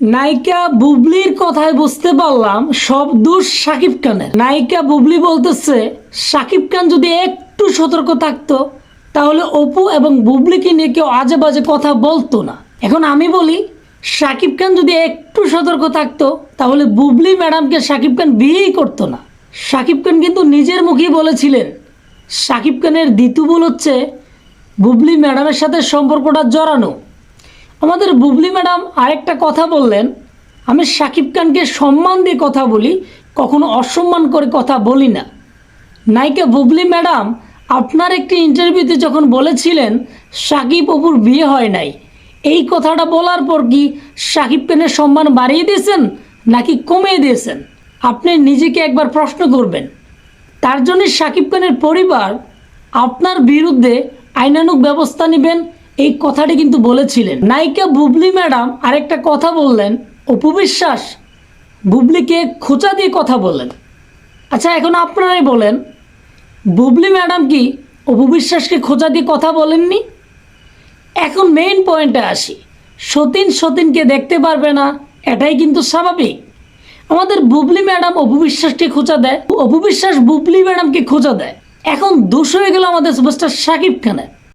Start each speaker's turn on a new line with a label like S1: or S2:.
S1: নায়িকা বুবলির কথায় বুঝতে পারলাম, সব দোষ সাকিব খানের। নায়িকা বুবলি বলতেছে সাকিব খান যদি একটু সতর্ক থাকতো, তাহলে অপু এবং বুবলিকে নিয়ে কেউ আজে বাজে কথা বলতো না। এখন আমি বলি সাকিব খান যদি একটু সতর্ক থাকতো, তাহলে বুবলি ম্যাডামকে সাকিব খান বিয়েই করতো না। সাকিব খান কিন্তু নিজের মুখেই বলেছিলেন সাকিব খানের দ্বিতীয় বল হচ্ছে, বুবলি ম্যাডামের সাথে সম্পর্কটা জড়ানো। আমাদের বুবলি ম্যাডাম আরেকটা কথা বললেন। আমি সাকিব খানকে সম্মান দিয়ে কথা বলি, কখনো অসম্মান করে কথা বলি না। নায়িকা বুবলি ম্যাডাম, আপনার একটি ইন্টারভিউতে যখন বলেছিলেন, সাকিব অপুর বিয়ে হয় নাই, এই কথাটা বলার পর কি সাকিব খানের সম্মান বাড়িয়ে দিয়েছেন, নাকি কমিয়ে দিয়েছেন? আপনি নিজেকে একবার প্রশ্ন করবেন। তার জন্য সাকিব খানের পরিবার আপনার বিরুদ্ধে আইনানুক ব্যবস্থা নেবেন এই কথাটি কিন্তু বলেছিলেন। নায়িকা বুবলি ম্যাডাম আরেকটা কথা বললেন, অপু বিশ্বাস, বুবলিকে খোঁচা দিয়ে কথা বললেন। আচ্ছা এখন আপনারাই বলেন, বুবলি ম্যাডাম কি অপু বিশ্বাসকে খোঁচা দিয়ে কথা বলেননি? এখন মেইন পয়েন্টে আসি। সতীন সতীনকে দেখতে পারবে না, এটাই কিন্তু স্বাভাবিক। আমাদের বুবলি ম্যাডাম অপু বিশ্বাসকে খোঁচা দেয়, অপু বিশ্বাস বুবলি ম্যাডামকে খোঁচা দেয়। এখন দোষ হয়ে গেল আমাদের সুপারস্টার সাকিব খানের।